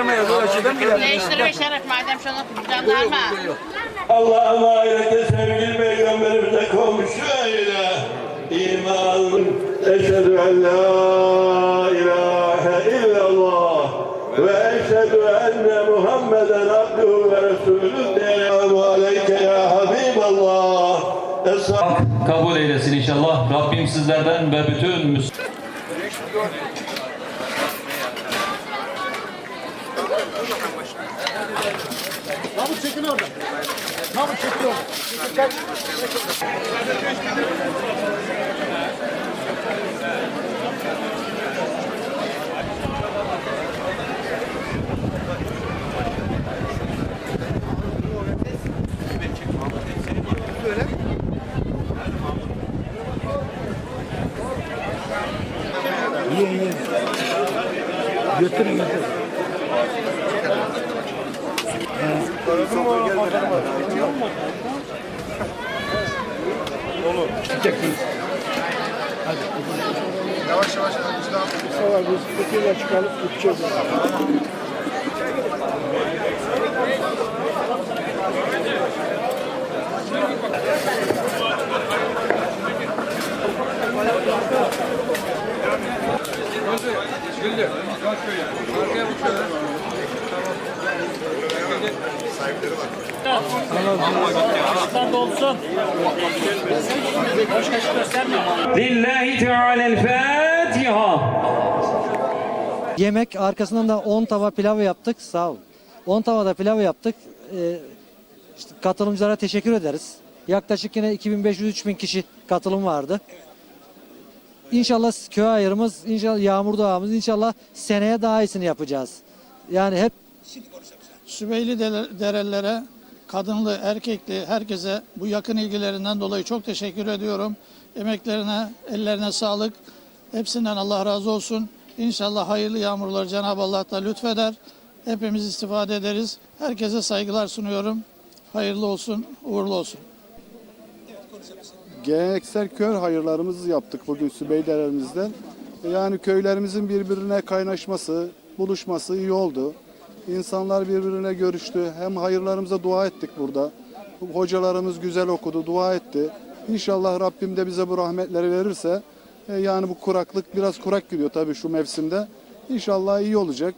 çıkarmaya dolaşıdan gider. Değiştirme şeref madem şunu jandarma. Allah emanete sevgili peygamberimize komşu eyle. İman. Eşhedü en la ilahe illallah. Ve eşhedü enne Muhammeden abduhu ve resulüh. Selamu aleyke ya Habiballah. Kabul eylesin inşallah. Rabbim sizlerden ve bütün Müslüman Nabut çekil orada. Nabut çekil orada. Çekil çek. Götürün götürün. dolu. Hadi. Yavaş yavaş aramızda. Kısa var biz kutuya çıkalım gideceğiz. Güldü. Arkaya bak şöyle. Lillahi Teala'l-Fatiha. Yemek arkasından da 10 tava pilav yaptık. Sağ ol. 10 tavada pilav yaptık. Ee, işte katılımcılara teşekkür ederiz. Yaklaşık yine 2500-3000 kişi katılım vardı. İnşallah köy ayırımız, inşallah yağmur doğamız, inşallah seneye daha iyisini yapacağız. Yani hep Sübeyli dere- derelere, kadınlı, erkekli herkese bu yakın ilgilerinden dolayı çok teşekkür ediyorum. Emeklerine, ellerine sağlık. Hepsinden Allah razı olsun. İnşallah hayırlı yağmurlar Cenab-ı Allah da lütfeder. Hepimiz istifade ederiz. Herkese saygılar sunuyorum. Hayırlı olsun, uğurlu olsun. Geleneksel köy hayırlarımızı yaptık bugün Sübeylerimizden. Yani köylerimizin birbirine kaynaşması, buluşması iyi oldu. İnsanlar birbirine görüştü. Hem hayırlarımıza dua ettik burada. Hocalarımız güzel okudu, dua etti. İnşallah Rabbim de bize bu rahmetleri verirse e, yani bu kuraklık biraz kurak gidiyor tabii şu mevsimde. İnşallah iyi olacak.